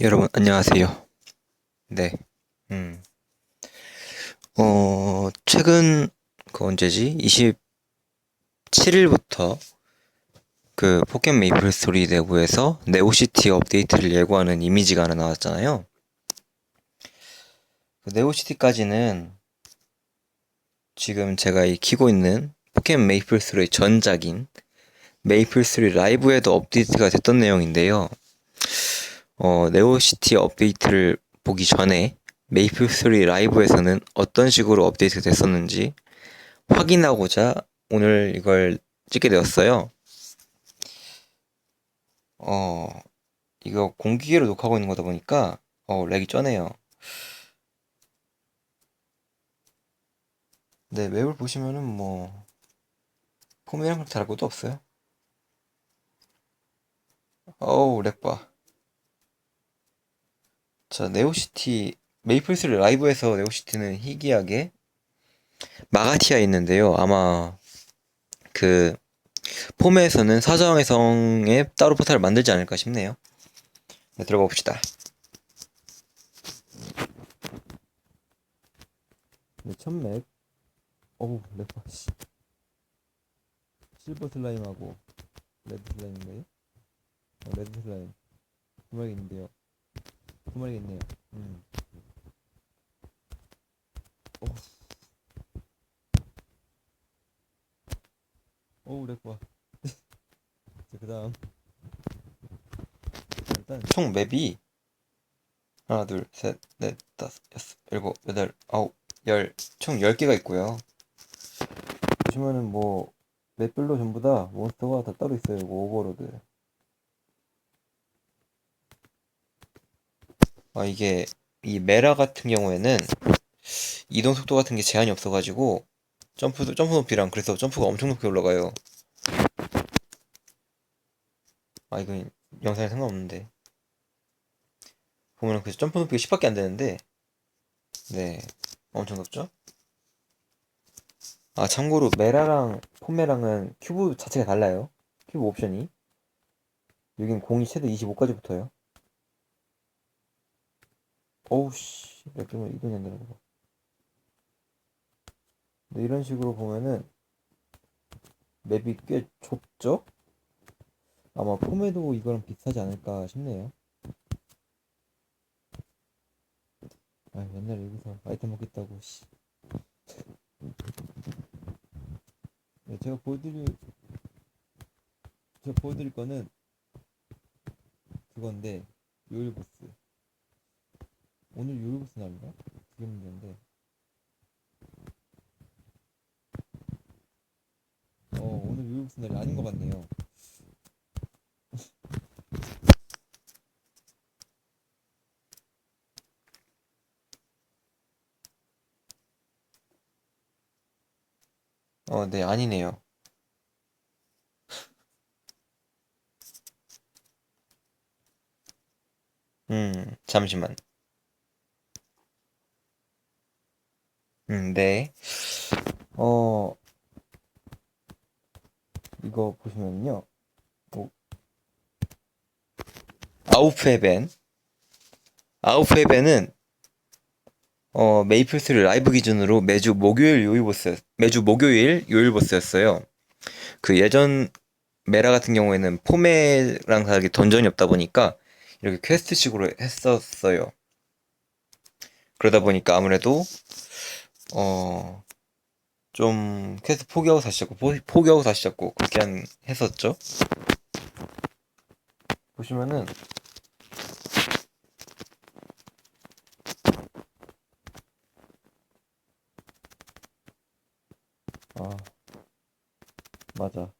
여러분, 안녕하세요. 네. 음. 어, 최근, 그 언제지? 27일부터 그 포켓 메이플 스토리 내부에서 네오시티 업데이트를 예고하는 이미지가 하나 나왔잖아요. 그 네오시티까지는 지금 제가 이 키고 있는 포켓 메이플 스토리 전작인 메이플 스토리 라이브에도 업데이트가 됐던 내용인데요. 어, 네오시티 업데이트를 보기 전에 메이플 스토리 라이브에서는 어떤 식으로 업데이트가 됐었는지 확인하고자 오늘 이걸 찍게 되었어요. 어, 이거 공기계로 녹화하고 있는 거다 보니까 어, 렉이 쩌네요. 네, 맵을 보시면은 뭐 폼이랑 그렇게 다를 것도 없어요. 어우, 렉 봐. 자, 네오시티 메이플스토리 라이브에서 네오시티는 희귀하게 마가티아 있는데요. 아마 그 폼에서는 사자왕의 성에 따로 포탈을 만들지 않을까 싶네요. 네, 들어가 봅시다. 네, 첫 맵. 어우, 렉봐, 씨. 실버 슬라임하고 레드 슬라임인가요? 어, 레드 슬라임. 두 마리 있는데요. 두 마리 있네요. 음. 오. 오우 렉봐 그 다음 총 맵이 하나 둘 셋 넷 다섯 여섯 일곱 여덟 아홉 열 총 10개가 있고요 보시면은 뭐 맵별로 전부 다 몬스터가 다 따로 있어요 오버로드 아 이게 이 메라 같은 경우에는 이동 속도 같은 게 제한이 없어가지고 점프 점프 높이랑 그래서 점프가 엄청 높게 올라가요. 아 이건 영상에 상관없는데 보면은 그 점프 높이가 10밖에 안 되는데 네 엄청 높죠? 아 참고로 메라랑 폼메랑은 큐브 자체가 달라요. 큐브 옵션이 여긴 공이 최대 25까지 붙어요. 어우 씨, 몇 개면 이동이 안 되는 거 봐. 네, 이런 식으로 보면은 맵이 꽤 좁죠? 아마 폼에도 이거랑 비슷하지 않을까 싶네요. 아, 맨날 여기서 아이템 먹겠다고, 씨. 네, 제가 보여드릴, 제가 보여드릴 거는 그건데, 요일 보스. 오늘 요일보스 날인가? 그게 문제인데. 어, 오늘 요일보스 날이 아닌 것 같네요. 어, 네, 아니네요. 음, 잠시만. 음, 네. 어, 이거 보시면요. 뭐, 아우프헤벤. 아우프헤벤은 어, 메이플스토리 라이브 기준으로 매주 목요일 요일보스, 매주 목요일 요일보스였어요. 그 예전 메라 같은 경우에는 포메랑 다르게 던전이 없다 보니까 이렇게 퀘스트식으로 했었어요. 그러다 보니까 아무래도 어, 좀 퀘스트 포기하고 다시 잡고 포, 포기하고 다시 잡고 그렇게 한, 했었죠. 보시면은 아 맞아.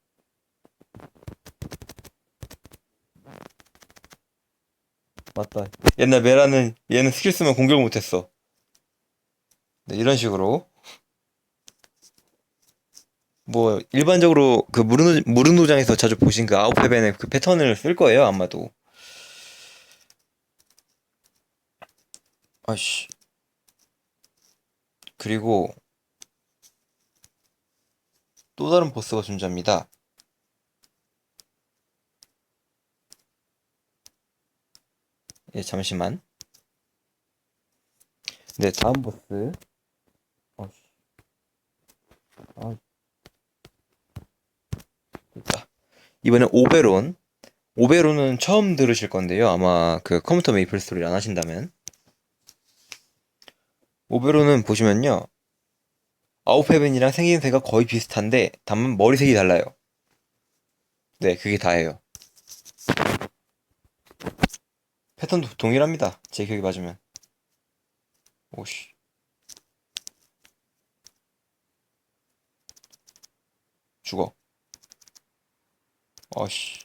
맞다. 옛날 메라는 얘는 스킬 쓰면 공격을 못했어 네, 이런 식으로 뭐 일반적으로 그 무르노, 무르노장에서 자주 보신 그 아웃페벤의 그 패턴을 쓸 거예요 아마도 아씨 그리고 또 다른 보스가 존재합니다 예, 잠시만. 네, 다음 보스. 아. 이번엔 오베론. 오베론은 처음 들으실 건데요. 아마 그 컴퓨터 메이플 스토리를 안 하신다면. 오베론은 보시면요. 아웃헤븐이랑 생김새가 거의 비슷한데, 다만 머리색이 달라요. 네, 그게 다예요. 패턴도 동일합니다. 제 기억이 맞으면. 오씨. 죽어. 어씨.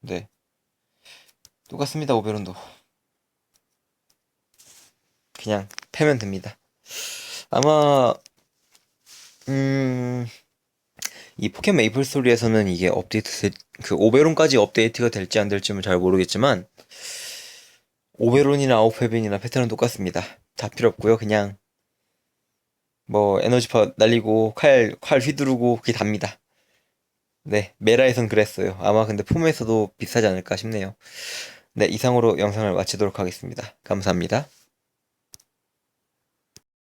네. 똑같습니다, 오베론도. 그냥 패면 됩니다. 아마, 음, 이 포켓 메이플 스토리에서는 이게 업데이트, 될- 그 오베론까지 업데이트가 될지 안 될지는 잘 모르겠지만, 오베론이나 아웃헤븐이나 패턴은 똑같습니다. 다 필요 없고요. 그냥, 뭐, 에너지파 날리고, 칼, 칼 휘두르고, 그게 답니다. 네, 메라에선 그랬어요. 아마 근데 폼에서도 비슷하지 않을까 싶네요. 네, 이상으로 영상을 마치도록 하겠습니다. 감사합니다.